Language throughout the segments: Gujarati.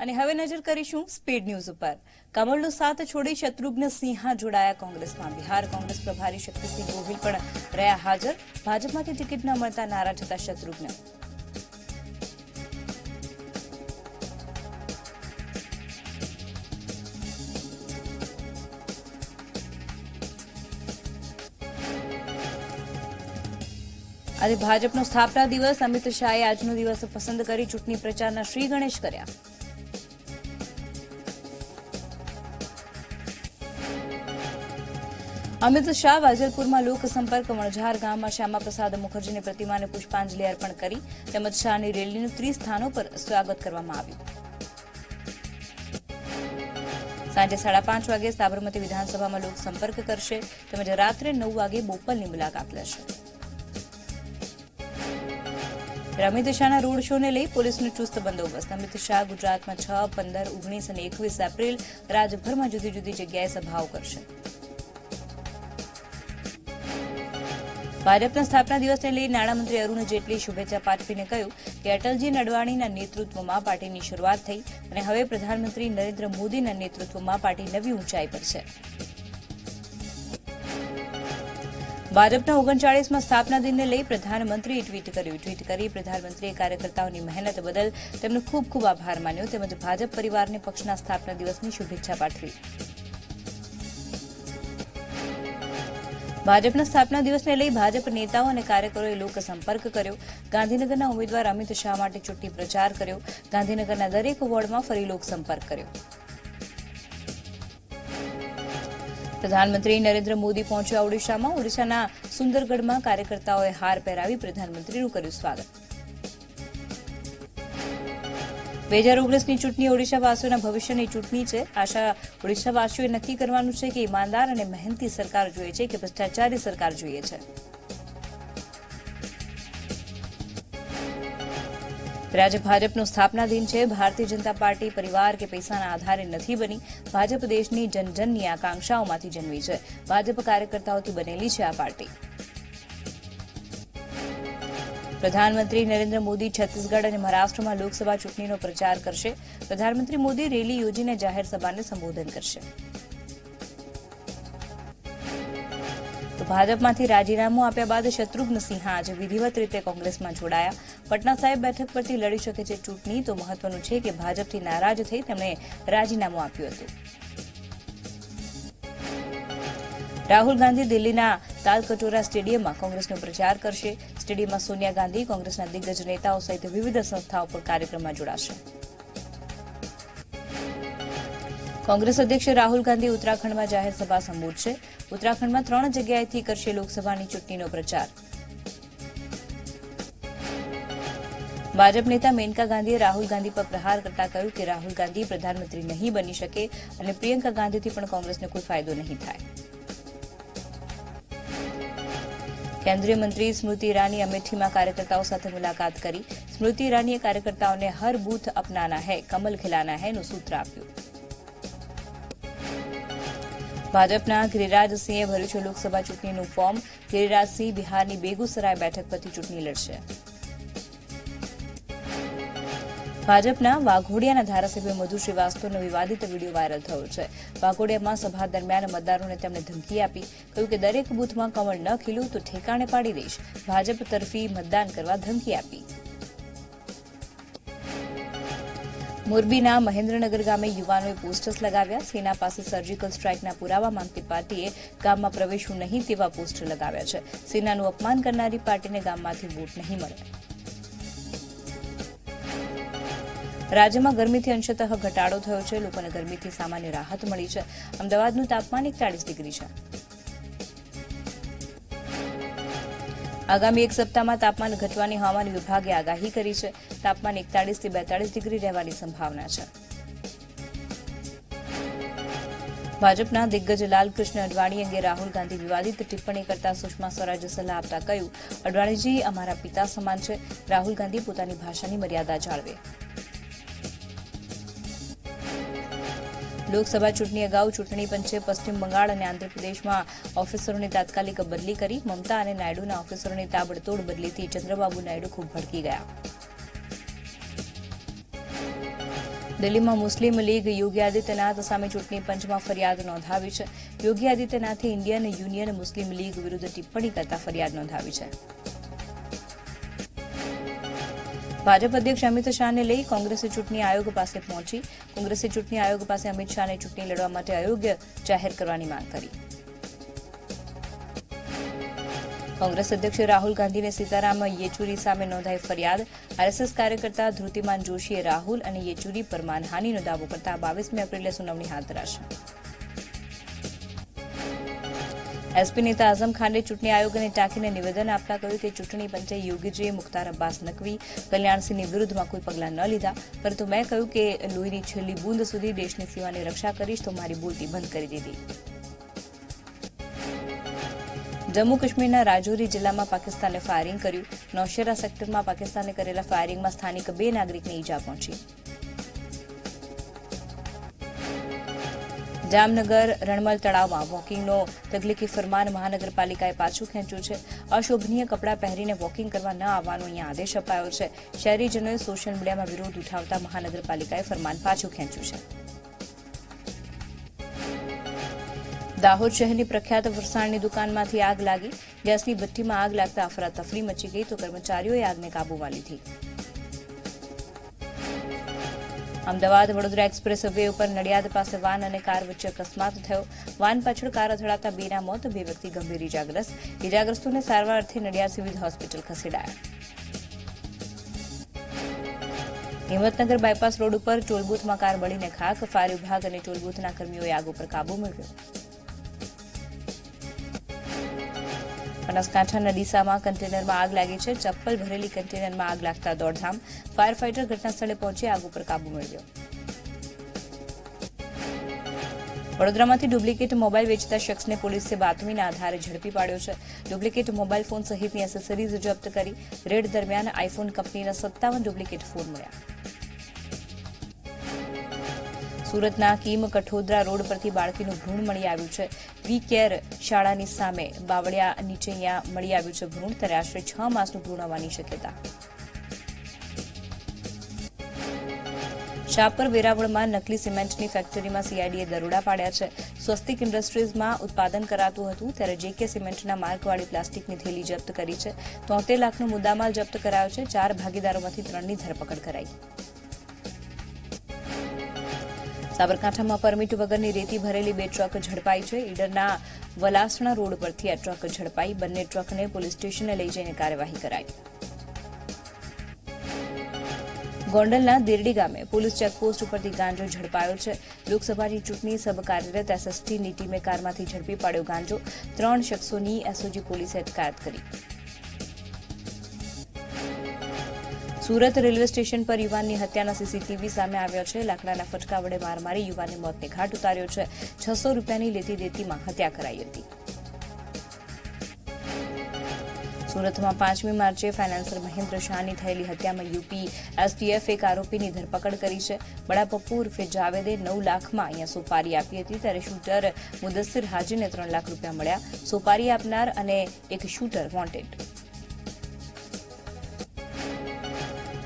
અને હવે નજર કરીશું સ્પીડ ન્યૂઝ ઉપર. કમળનો સાથ છોડી શત્રુઘ્ન સિંહા જોડાયા કોંગ્રેસમાં. બિહાર કોંગ્રેસ પ્રભારી શક્તિસિંહ ગોહિલ પણ રહ્યા હાજર. ભાજપમાંથી ટિકિટ ન મળતા નારાજ હતા શત્રુઘ્ન. આજે ભાજપનો સ્થાપના દિવસ. અમિત શાહે આજનો દિવસ પસંદ કરી ચૂંટણી પ્રચારના શ્રી ગણેશ કર્યા. અમિત શાહ વાજલપુરમાં લોકસંપર્ક વણઝાર ગામમાં શ્યામાપ્રસાદ મુખર્જીની પ્રતિમાને પુષ્પાંજલિ અર્પણ કરી તેમજ શાહની રેલીનું ત્રીસ સ્થાનો પર સ્વાગત કરવામાં આવ્યું. સાંજે સાડા પાંચ વાગે સાબરમતી વિધાનસભામાં લોકસંપર્ક કરશે તેમજ રાત્રે નવ વાગે બોપલની મુલાકાત લેશે. અમિત શાહના રોડ શોને લઈ પોલીસનો ચુસ્ત બંદોબસ્ત. અમિત શાહ ગુજરાતમાં છ, પંદર, ઓગણીસ અને એકવીસ એપ્રિલ રાજ્યભરમાં જુદી જુદી જગ્યાએ સભાઓ કરશે. ભાજપના સ્થાપના દિવસને લઈ નાણામંત્રી અરુણ જેટલી શુભેચ્છા પાઠવીને કહ્યું કે અટલજી અડવાણીના નેતૃત્વમાં પાર્ટીની શરૂઆત થઈ અને હવે પ્રધાનમંત્રી નરેન્દ્ર મોદીના નેતૃત્વમાં પાર્ટી નવી ઊંચાઈ પર છે. ભાજપના ઓગણચાળીસમાં સ્થાપના દિનને લઈ પ્રધાનમંત્રીએ ટ્વીટ કર્યું. ટ્વીટ કરી પ્રધાનમંત્રીએ કાર્યકર્તાઓની મહેનત બદલ તેમનો ખૂબ ખૂબ આભાર માન્યો. તેમજ ભાજપ પરિવારને પક્ષના સ્થાપના દિવસની શુભેચ્છા પાઠવી. ભાજપના સ્થાપના દિવસને લઈ ભાજપ નેતાઓ અને કાર્યકરોએ લોકસંપર્ક કર્યો. ગાંધીનગરના ઉમેદવાર અમિત શાહ માટે ચૂંટણી પ્રચાર કર્યો. ગાંધીનગરના દરેક વોર્ડમાં ફરી લોકસંપર્ક કર્યો. પ્રધાનમંત્રી નરેન્દ્ર મોદી પહોંચ્યા ઓડિશામાં. ઓડિશાના સુંદરગઢમાં કાર્યકર્તાઓએ હાર પહેરાવી પ્રધાનમંત્રીનું કર્યું સ્વાગત. બે હજાર ઓગણીસની ચૂંટણી ઓડિશાવાસીઓના ભવિષ્યની ચૂંટણી છે. આશા ઓડિશાવાસીઓએ નક્કી કરવાનું છે કે ઈમાનદાર અને મહેનતી સરકાર જોઈએ છે કે ભ્રષ્ટાચારી સરકાર જોઈએ છે. રાજ્ય ભાજપનો સ્થાપના દિન છે. ભારતીય જનતા પાર્ટી પરિવાર કે પૈસાના આધારે નથી બની. ભાજપ દેશની જનજનની આકાંક્ષાઓમાંથી જન્મી છે. ભાજપ કાર્યકર્તાઓથી બનેલી છે આ પાર્ટી. પ્રધાનમંત્રી નરેન્દ્ર મોદી છત્તીસગઢ અને મહારાષ્ટ્રમાં લોકસભા ચૂંટણીનો પ્રચાર કરશે. પ્રધાનમંત્રી મોદી રેલી યોજીને જાહેર સંબોધન કરશે. તો ભાજપમાંથી રાજીનામું આપ્યા બાદ શત્રુઘ્ન સિંહા આજે વિધિવત રીતે કોંગ્રેસમાં જોડાયા. પટના સાહેબ બેઠક પરથી લડી શકે છે ચૂંટણી, તો મહત્વનું છે કે ભાજપથી નારાજ થઈ તેમણે રાજીનામું આપ્યું હતું. રાહુલ ગાંધી દિલ્હીના તાલકટોરા સ્ટેડિયમમાં કોંગ્રેસનો પ્રચાર કરશે. સ્ટેડિયમમાં સોનિયા ગાંધી કોંગ્રેસના દિગ્ગજ નેતાઓ સહિત વિવિધ સંસ્થાઓ પર કાર્યક્રમમાં જોડાશે. કોંગ્રેસ અધ્યક્ષ રાહુલ ગાંધી ઉત્તરાખંડમાં જાહેર સભા સંબોધશે. ઉત્તરાખંડમાં ત્રણ જગ્યાએથી કરશે લોકસભાની ચૂંટણીનો પ્રચાર. ભાજપ નેતા મેનકા ગાંધીએ રાહુલ ગાંધી પર પ્રહાર કરતા કહ્યું કે રાહુલ ગાંધી પ્રધાનમંત્રી નહીં બની શકે અને પ્રિયંકા ગાંધીથી પણ કોંગ્રેસને કોઈ ફાયદો નહીં થાય. કેન્દ્રીય મંત્રી સ્મૃતિ ઈરાની અમેઠીમાં કાર્યકર્તાઓ સાથે મુલાકાત કરી. સ્મૃતિ ઈરાનીએ કાર્યકર્તાઓને હર બૂથ અપનાના હૈ, કમલ ખિલાના હૈનું સૂત્ર આપ્યું. ભાજપના ગિરિરાજસિંહે ભર્યું છે લોકસભા ચૂંટણીનું ફોર્મ ગિરિરાજસિંહ બિહારની બેગુસરાય બેઠક પરથી ચૂંટણી લડશે. ભાજપના વાઘોડિયાના ધારાસભ્ય મધુ શ્રીવાસ્તવનો વિવાદિત વીડિયો વાયરલ થયો છે. વાઘોડિયામાં સભા દરમિયાન મતદારોને તેમણે ધમકી આપી, કહ્યું કે દરેક બૂથમાં કમળ ન ખીલું તો ઠેકાણે પાડી દઈશ. ભાજપ તરફી મતદાન કરવા ધમકી આપી. મોરબીના મહેન્દ્રનગર ગામે યુવાનોએ પોસ્ટર્સ લગાવ્યા. સેના પાસે સર્જિકલ સ્ટ્રાઇકના પુરાવા માંગતી પાર્ટીએ ગામમાં પ્રવેશવું નહીં તેવા પોસ્ટર લગાવ્યા છે. સેનાનું અપમાન કરનારી પાર્ટીને ગામમાંથી વોટ નહીં મળે. રાજ્યમાં ગરમીથી અંશતઃ ઘટાડો થયો છે. લોકોને ગરમીથી સામાન્ય રાહત મળી છે. અમદાવાદનું તાપમાન એકતાળીસ ડિગ્રી છે. આગામી એક સપ્તાહમાં તાપમાન ઘટવાની હવામાન વિભાગે આગાહી કરી છે. તાપમાન એકતાળીસથી બેતાળીસ ડિગ્રી રહેવાની સંભાવના છે. ભાજપના દિગ્ગજ લાલકૃષ્ણ અડવાણી અંગે રાહુલ ગાંધી વિવાદિત ટિપ્પણી કરતા સુષ્મા સ્વરાજે સલાહ આપતા કહ્યું, અડવાણીજી, અમારા પિતા સમાન છે. રાહુલ ગાંધી પોતાની ભાષાની મર્યાદા જાળવે. લોકસભા ચૂંટણી અગાઉ ચૂંટણી પંચે પશ્ચિમ બંગાળ અને આંધ્રપ્રદેશમાં ઓફિસરોની તાત્કાલિક બદલી કરી. મમતા અને નાયડુના ઓફિસરોની તાબડતોડ બદલીથી ચંદ્રબાબુ નાયડુ ખૂબ ભડકી ગયા. દિલ્હીમાં મુસ્લિમ લીગ યોગી આદિત્યનાથ સામે ચૂંટણી પંચમાં ફરિયાદ નોંધાવી છે. યોગી આદિત્યનાથે ઇન્ડિયન યુનિયન મુસ્લિમ લીગ વિરુદ્ધ ટિપ્પણી કરતા ફરિયાદ નોંધાવી છે. ભાજપ અધ્યક્ષ અમિત શાહને લઈ કોંગ્રેસે ચૂંટણી આયોગ પાસે પહોંચી. કોંગ્રેસે ચૂંટણી આયોગ પાસે અમિત શાહને ચૂંટણી લડવા માટે અયોગ્ય જાહેર કરવાની માંગ કરી. કોંગ્રેસ અધ્યક્ષ રાહુલ ગાંધીને સીતારામ યેચુરી સામે નોંધાઈ ફરિયાદ. આરએસએસ કાર્યકર્તા ધૃતિમાન જોશીએ રાહુલ અને યેચુરી પર માનહાનિનો દાવો કરતા બાવીસમી એપ્રિલે સુનાવણી હાથ ધરાશે. એસપી નેતા આઝમ ખાને ચૂંટણી આયોગને ટાંકીને નિવેદન આપતા કહ્યું કે ચૂંટણી પંચે યોગીજીએ મુખ્તાર અબ્બાસ નકવી કલ્યાણસિંહની વિરુદ્ધમાં કોઈ પગલાં ન લીધા. પરંતુ મેં કહ્યું કે લોહીની છેલ્લી બૂંદ સુધી દેશની સીમાની રક્ષા કરીશ, તો મારી બોલતી બંધ કરી દીધી. જમ્મુ કાશ્મીરના રાજૌરી જિલ્લામાં પાકિસ્તાને ફાયરિંગ કર્યું. નૌશેરા સેક્ટરમાં પાકિસ્તાને કરેલા ફાયરિંગમાં સ્થાનિક બે નાગરિકને ઈજા પહોંચી. જામનગર રણમલ તળાવમાં વોકિંગનો તકલીફી ફરમાન મહાનગરપાલિકાએ પાછું ખેંચ્યું છે. અશોભનીય કપડાં પહેરીને વોકિંગ કરવા ન આવવાનો અહીંયા આદેશ અપાયો છે. શહેરીજનોએ સોશિયલ મીડિયામાં વિરોધ ઉઠાવતા મહાનગરપાલિકાએ ફરમાન પાછું ખેંચ્યું છે. દાહોદ શહેરની પ્રખ્યાત વરસાણની દુકાનમાંથી આગ લાગી. ગેસની ભઠ્ઠીમાં આગ લાગતા અફરાતફરી મચી ગઈ તો કર્મચારીઓએ આગને કાબૂમાં લીધી અમદાવાદ વડોદરા એક્સપ્રેસ વે ઉપર નડિયાદ પાસે વાન અને કાર વચ્ચે અકસ્માત થયો. વાન પાછળ કાર અથડાતા બેના મોત, બે વ્યક્તિ ગંભીર ઇજાગ્રસ્ત ઇજાગ્રસ્તોને સારવાર અર્થે નડિયાદ સિવિલ હોસ્પિટલ ખસેડાયા. હિંમતનગર બાયપાસ રોડ ઉપર ટોલબૂથમાં કાર બળીને ખાક ફાયર વિભાગ અને ટોલબૂથના કર્મીઓએ આગ ઉપર કાબુ મેળવ્યો. બનાસકાંઠાના ડીસામાં કન્ટેનરમાં આગ લાગી છે. ચપ્પલ ભરેલી કન્ટેનરમાં આગ લાગતા દોડધામ ફાયર ફાઇટર ઘટના સ્થળે પહોંચી આગ ઉપર કાબુ મેળવ્યો. વડોદરામાંથી ડુપ્લિકેટ મોબાઈલ વેચતા શખ્સને પોલીસે બાતમીના આધારે ઝડપી પાડ્યો છે. ડુપ્લિકેટ મોબાઈલ ફોન સહિતની એસેસરીઝ જપ્ત કરી રેડ દરમિયાન આઈફોન કંપનીના સત્તાવન ડુપ્લિકેટ ફોન મળ્યા. સુરતના કીમ કઠોદરા રોડ પરથી બાળકીનું ભ્રૂણ મળી આવ્યું છે. વી કેર શાળાની સામે બાવળિયા નીચે અહીંયા મળી આવ્યું છે ભ્રૂણ. ત્યારે આશરે છ માસનું ભ્રૂણ આવવાની શક્યતા. શાપર વેરાવળમાં નકલી સિમેન્ટની ફેક્ટરીમાં સીઆઈડીએ દરોડા પાડ્યા છે. સ્વસ્તિક ઇન્ડસ્ટ્રીઝમાં ઉત્પાદન કરાતું હતું ત્યારે જેકે સિમેન્ટના માર્કવાળી પ્લાસ્ટિકની થેલી જપ્ત કરી છે. તોતેર લાખનો મુદ્દામાલ જપ્ત કરાયો છે. ચાર ભાગીદારોમાંથી ત્રણની ધરપકડ કરાઈ. સાબરકાંઠામાં પરમિટ વગરની રેતી ભરેલી બે ટ્રક ઝડપાઈ છે. ઈડરના વલાસણા રોડ પરથી આ ટ્રક ઝડપાઈ. બંને ટ્રકને પોલીસ સ્ટેશને લઈ જઈને કાર્યવાહી કરાઈ. ગોંડલના દેરડી ગામે પોલીસ ચેકપોસ્ટ ઉપરથી ગાંજો ઝડપાયો છે. લોકસભાની ચૂંટણી સબ કાર્યરત એસએસટીની ટીમે કારમાંથી ઝડપી પાડ્યો ગાંજો. ત્રણ શખ્સોની એસઓજી પોલીસે અટકાયત કરી. સુરત રેલવે સ્ટેશન પર યુવાનની હત્યાના સીસીટીવી સામે આવ્યો છે. લાકડાના ફટકા વડે માર મારી યુવાનને મોતને ઘાટ ઉતાર્યો છે. છસો રૂપિયાની લેતી દેતીમાં હત્યા કરાઈ હતી. સુરતમાં પાંચમી માર્ચે ફાઇનાન્સર મહેન્દ્ર શાહની થયેલી હત્યામાં યુપી એસટીએફ એક આરોપીની ધરપકડ કરી છે. બડા પપ્પુ ઉર્ફે જાવેદે નવ લાખમાં અહીંયા સોપારી આપી હતી. ત્યારે શૂટર મુદસ્સિર હાજીને ત્રણ લાખ રૂપિયા મળ્યા. સોપારી આપનાર અને એક શૂટર વોન્ટેડ.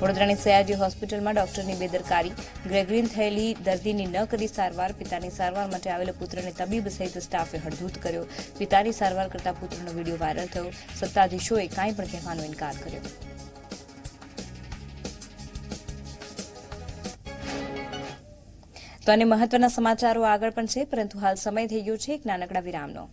વડોદરાની સયાજી હોસ્પિટલમાં ડોક્ટરની બેદરકારી, ગ્રેગ્રીન થયેલી દર્દીની ન કરી સારવાર, પિતાની સારવાર માટે આવેલા પુત્રને તબીબ સહિત સ્ટાફે હડધૂત કર્યો. પિતાની સારવાર કરતા પુત્રનો વીડિયો વાયરલ થયો. સત્તાધીશોએ કાંઈ પણ કહેવાનો ઇનકાર કર્યો. તો અને મહત્વના સમાચારો આગળ પણ છે, પરંતુ હાલ સમય થઈ ગયો છે એક નાનકડા વિરામનો.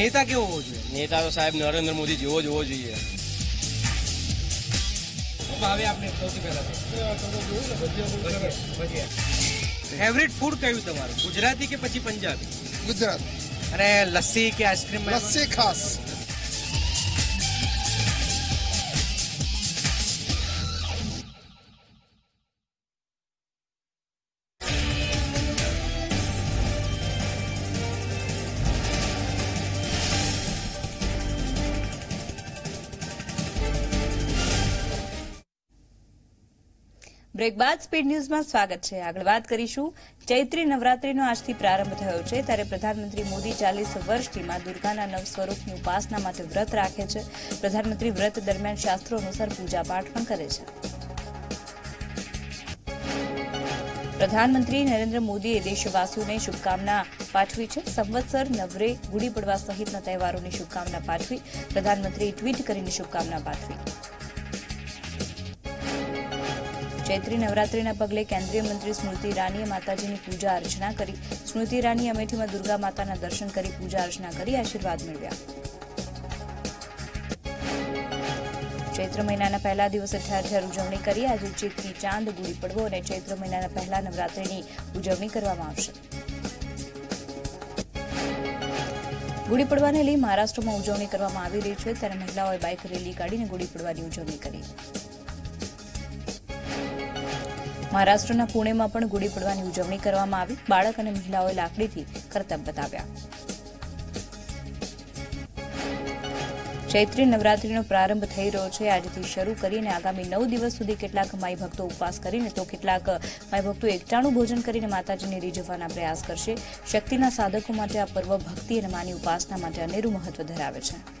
નેતા કેવો હોવો જોઈએ? નેતા તો સાહેબ નરેન્દ્ર મોદી જેવો જ હોવો જોઈએ. ભાવે આપને સૌથી પહેલા ફેવરિટ ફૂડ કયું તમારું? ગુજરાતી કે પછી પંજાબી? ગુજરાત. અને લસ્સી કે આઈસ્ક્રીમ લસ્સી ખાસ. બ્રેક બાદ સ્પીડ ન્યૂઝમાં સ્વાગત છે. આગળ વાત કરીશું. ચૈત્રી નવરાત્રીનો આજથી પ્રારંભ થયો છે. ત્યારે પ્રધાનમંત્રી મોદી ચાલીસ વર્ષથી મા દુર્ગાના નવ સ્વરૂપની ઉપાસના માટે વ્રત રાખે છે. પ્રધાનમંત્રી વ્રત દરમિયાન શાસ્ત્રો અનુસાર પૂજા પાઠ પણ કરે છે. પ્રધાનમંત્રી નરેન્દ્ર મોદીએ દેશવાસીઓને શુભકામના પાઠવી છે. સંવત્સર નવરે ગુડી પડવા સહિતના તહેવારોની શુભકામના પાઠવી. પ્રધાનમંત્રીએ ટ્વીટ કરીને શુભકામના પાઠવી. ચૈત્રી નવરાત્રીના પગલે કેન્દ્રીય મંત્રી સ્મૃતિ ઈરાનીએ માતાજીની પૂજા અર્ચના કરી. સ્મૃતિ ઈરાનીએ અમેઠીમાં દુર્ગા માતાના દર્શન કરી, પૂજા અર્ચના કરી, આશીર્વાદ મેળવ્યા. ચૈત્ર મહિનાના પહેલા દિવસે ઠેર ઠેર ઉજવણી કરી. આજે ચૈત્રી ચાંદ, ગુડી પડવો અને ચૈત્ર મહિનાના પહેલા નવરાત્રીની ઉજવણી કરવામાં આવશે. ગુડી પડવાને લઈ મહારાષ્ટ્રમાં ઉજવણી કરવામાં આવી રહી છે. ત્યારે મહિલાઓએ બાઇક રેલી કાઢીને ગુડી પડવાની ઉજવણી કરી. મહારાષ્ટ્રના પુણેમાં પણ ગુડી પડવાની ઉજવણી કરવામાં આવી. બાળક અને મહિલાઓએ લાકડીથી કરતબ બતાવ્યા. ચૈત્રી નવરાત્રીનો પ્રારંભ થઈ રહ્યો છે. આજથી શરૂ કરીને આગામી નવ દિવસ સુધી કેટલાક માઈ ભક્તો ઉપવાસ કરીને તો કેટલાક માઈ ભક્તો એકટાણું ભોજન કરીને માતાજીને રીઝવવાના પ્રયાસ કરશે. શક્તિના સાધકો માટે આ પર્વ ભક્તિ અને માની ઉપાસના માટે અનેરું મહત્વ ધરાવે છે.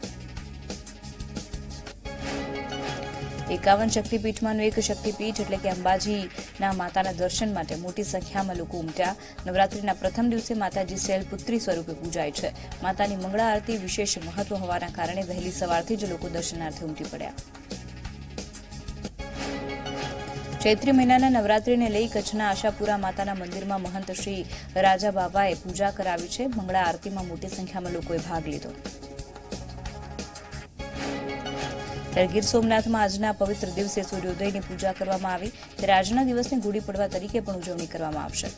એકાવન શક્તિપીઠમાંનું એક શક્તિપીઠ એટલે કે અંબાજીના માતાના દર્શન માટે મોટી સંખ્યામાં લોકો ઉમટ્યા. નવરાત્રીના પ્રથમ દિવસે માતાજી શૈલપુત્રી સ્વરૂપે પૂજાય છે. માતાની મંગળા આરતી વિશેષ મહત્વ હોવાના કારણે વહેલી સવારથી જ લોકો દર્શનાર્થે ઉમટી પડ્યા. ચૈત્રી મહિનાના નવરાત્રીને લઈ કચ્છના આશાપુરા માતાના મંદિરમાં મહંત શ્રી રાજા બાબાએ પૂજા કરાવી છે. મંગળા આરતીમાં મોટી સંખ્યામાં લોકોએ ભાગ લીધો. ત્યારે ગીર સોમનાથમાં આજના પવિત્ર દિવસે સૂર્યોદયની પૂજા કરવામાં આવી. ત્યારે આજના દિવસને ગુડી પડવા તરીકે પણ ઉજવણી કરવામાં આવશે.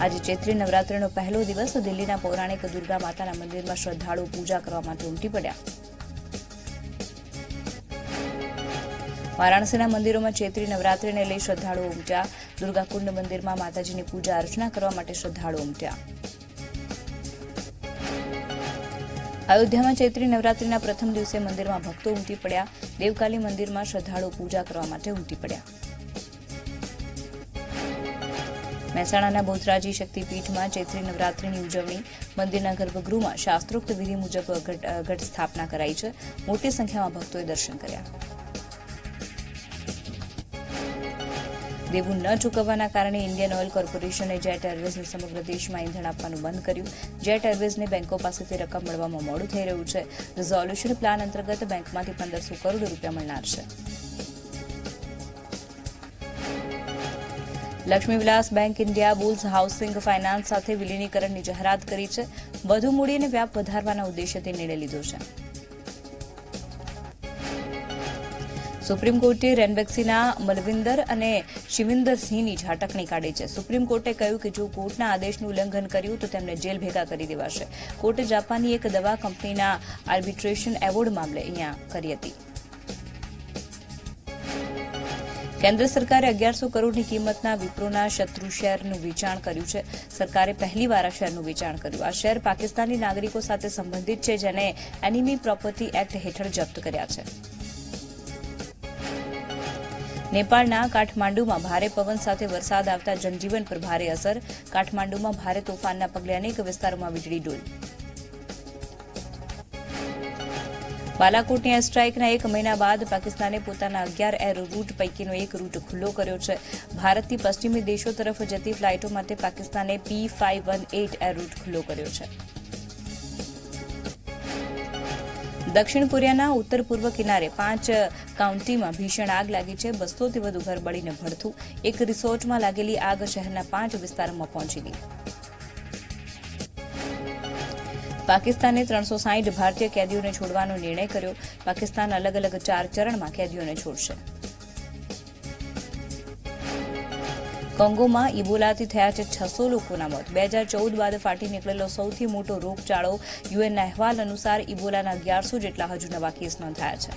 આજે ચૈત્રી નવરાત્રીનો પહેલો દિવસ દિલ્હીના પૌરાણિક દુર્ગા માતાના મંદિરમાં શ્રદ્ધાળુઓ પૂજા કરવા માટે ઉમટી પડ્યા. વારાણસીના મંદિરોમાં ચૈત્રી નવરાત્રીને લઈ શ્રદ્ધાળુઓ ઉમટ્યા. દુર્ગાકુંડ મંદિરમાં માતાજીની પૂજા અર્ચના કરવા માટે શ્રદ્ધાળુઓ ઉમટ્યા. અયોધ્યામાં ચૈત્રી નવરાત્રીના પ્રથમ દિવસે મંદિરમાં ભક્તો ઉમટી પડ્યા. દેવકાલી મંદિરમાં શ્રદ્ધાળુઓ પૂજા કરવા માટે ઉમટી પડ્યા. મહેસાણાના બોધરાજી શક્તિપીઠમાં ચૈત્રી નવરાત્રીની ઉજવણી. મંદિરના ગર્ભગૃહમાં શાસ્ત્રોક્ત વિધિ મુજબ ઘટ સ્થાપના કરાઈ છે. મોટી સંખ્યામાં ભક્તોએ દર્શન કર્યા. દેવું ન ચૂકવવાના કારણે ઇન્ડિયન ઓઇલ કોર્પોરેશને જેટ એરવેઝને સમગ્ર દેશમાં ઇંધણ આપવાનું બંધ કર્યું. જેટ એરવેઝને બેંકો પાસેથી રકમ મળવામાં મોડું થઈ રહ્યું છે. રિઝોલ્યુશન પ્લાન અંતર્ગત બેંકમાંથી પંદરસો કરોડ રૂપિયા મળનાર છે. Lakshmi Vilas bank Indiabulls housing finance સાથે વિલીનીકરણની જાહેરાત કરી છે. વધુ મૂડી અને વ્યાપ વધારવાના ઉદ્દેશ્યથી નિર્ણય લીધો છે. સુપ્રીમ કોર્ટે રેનબેક્સીના મલવિંદર અને શિવિંદરસિંહની ઝાટકણી કાઢી છે. સુપ્રીમ કોર્ટે કહ્યું કે જો કોર્ટના આદેશનું ઉલ્લંઘન કર્યું તો તેમને જેલ ભેગા કરી દેવાશે. કોર્ટે જાપાનની એક દવા કંપનીના આર્બિટ્રેશન એવોર્ડ મામલે અહીંયા કરી હતી. કેન્દ્ર સરકારે અગિયારસો કરોડની કિંમતના વિપ્રોના શત્રુ શેરનું વેચાણ કર્યું છે. સરકારે પહેલીવાર આ શેરનું વેચાણ કર્યું. આ શેર પાકિસ્તાની નાગરિકો સાથે સંબંધિત છે, જેને એનિમી પ્રોપર્ટી એક્ટ હેઠળ જપ્ત કર્યા છે. નેપાળના કાઠમાંડુમાં ભારે પવન સાથે વરસાદ આવતા જનજીવન પર ભારે અસર. કાઠમાંડુમાં ભારે તોફાનના પગલે અનેક વિસ્તારોમાં વીજળી ડોલ. બાલાકોટની સ્ટ્રાઇકના એક મહિના બાદ પાકિસ્તાને પોતાના અગિયાર એર રૂટ પૈકીનો એક રૂટ ખુલ્લો કર્યો છે. ભારતથી પશ્ચિમી દેશો તરફ જતી ફ્લાઇટો માટે પાકિસ્તાને P five one eight air route ખુલ્લો કર્યો છે. દક્ષિણ કોરિયાના ઉત્તર પૂર્વ કિનારે પાંચ કાઉન્ટીમાં ભીષણ આગ લાગી છે. બસોથી વધુ ઘર બળીને ભડથું. એક રિસોર્ટમાં લાગેલી આગ શહેરના પાંચ વિસ્તારોમાં પહોંચી ગઈ. પાકિસ્તાને ત્રણસો સાહીઠ ભારતીય કેદીઓને છોડવાનો નિર્ણય કર્યો. પાકિસ્તાન અલગ અલગ ચાર ચરણમાં કેદીઓને છોડશે. કોંગોમાં ઇબોલાથી થયા છે છસો લોકોના મોત. બે હજાર ચૌદ બાદ ફાટી નીકળેલો સૌથી મોટો રોગચાળો યુએનના અહેવાલ અનુસાર ઇબોલાના અગિયારસો જેટલા હજુ નવા કેસ નોંધાયા છે.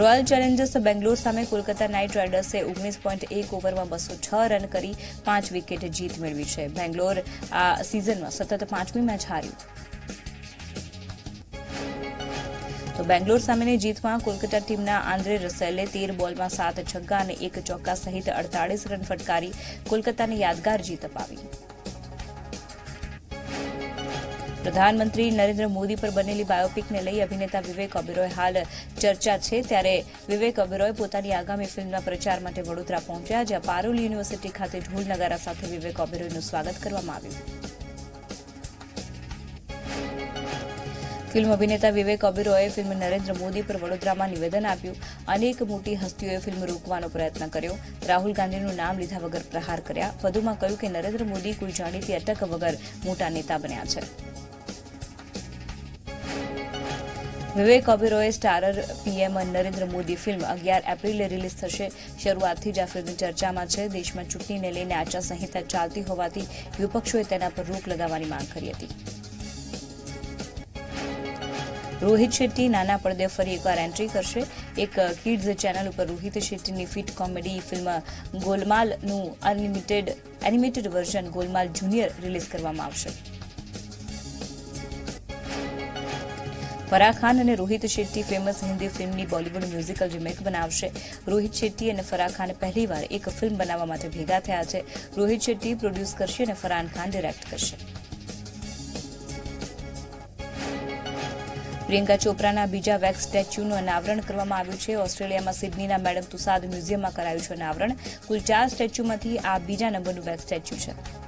રોયલ ચેલેન્જર્સ બેંગ્લોર સામે કોલકાતા નાઇટ રાઇડર્સે ઓગણીસ પોઈન્ટ એક ઓવરમાં બસો છ રન કરી પાંચ વિકેટ જીત મેળવી છે. બેંગ્લોર આ સિઝનમાં સતત પાંચમી મેચ હાર્યું તો બેંગ્લોર સામેની જીતમાં કોલકાતા ટીમના આંદ્રે રસેલે તેર બોલમાં સાત છગ્ગા અને એક ચોક્કા સહિત અડતાળીસ રન ફટકારી કોલકાતાને યાદગાર જીત અપાવી. પ્રધાનમંત્રી નરેન્દ્ર મોદી પર બનેલી બાયોપિકને લઈ અભિનેતા વિવેક ઓબેરોય હાલ ચર્ચા છે. ત્યારે વિવેક ઓબેરોય પોતાની આગામી ફિલ્મના પ્રચાર માટે વડોદરા પહોંચ્યા, જ્યાં પારુલ યુનિવર્સિટી ખાતે ઢોલ નગારા સાથે વિવેક ઓબેરોયનું સ્વાગત કરવામાં આવ્યું. ફિલ્મ અભિનેતા વિવેક ઓબેરોયે ફિલ્મ નરેન્દ્ર મોદી પર વડોદરામાં નિવેદન આપ્યું. અનેક મોટી હસ્તીઓએ ફિલ્મ રોકવાનો પ્રયત્ન કર્યો. રાહુલ ગાંધીનું નામ લીધા વગર પ્રહાર કર્યા. વધુમાં કહ્યું કે નરેન્દ્ર મોદી કોઈ જાણીતી અટક વગર મોટા નેતા બન્યા છે. Vivek Oberoi starrer PM Narendra Modi film અગિયાર એપ્રિલે રિલીઝ થશે. શરૂઆતથી જ આ ફિલ્મ ચર્ચામાં છે. દેશમાં ચૂંટણીને લઈને આચારસંહિતા ચાલતી હોવાથી વિપક્ષોએ તેના પર રોક લગાવવાની માંગ કરી હતી. રોહિત શેટ્ટી નાના પડદે ફરી એકવાર એન્ટ્રી કરશે. એક કિડ્સ ચેનલ ઉપર રોહિત શેટ્ટીની fit comedy film ગોલમાલનું unlimited animated version Golmaal junior release કરવામાં આવશે. ફરાહ ખાન અને રોહિત શેટ્ટી ફેમસ હિન્દી ફિલ્મની બોલિવૂડ મ્યુઝિકલ રિમેક બનાવશે. રોહિત શેટ્ટી અને ફરાહ ખાન પહેલીવાર એક ફિલ્મ બનાવવા માટે ભેગા થયા છે. રોહિત શેટ્ટી પ્રોડ્યુસ કરશે અને ફરહાન ખાન ડિરેક્ટ કરશે. પ્રિયંકા ચોપરાના બીજા વેક્સ સ્ટેચ્યુનું અનાવરણ કરવામાં આવ્યું છે. ઓસ્ટ્રેલિયામાં સિડનીના મેડમ તુસાદ મ્યુઝિયમમાં કરાયું છે અનાવરણ. કુલ ચાર સ્ટેચ્યુમાંથી આ બીજા નંબરનું વેક્સ સ્ટેચ્યુ છે.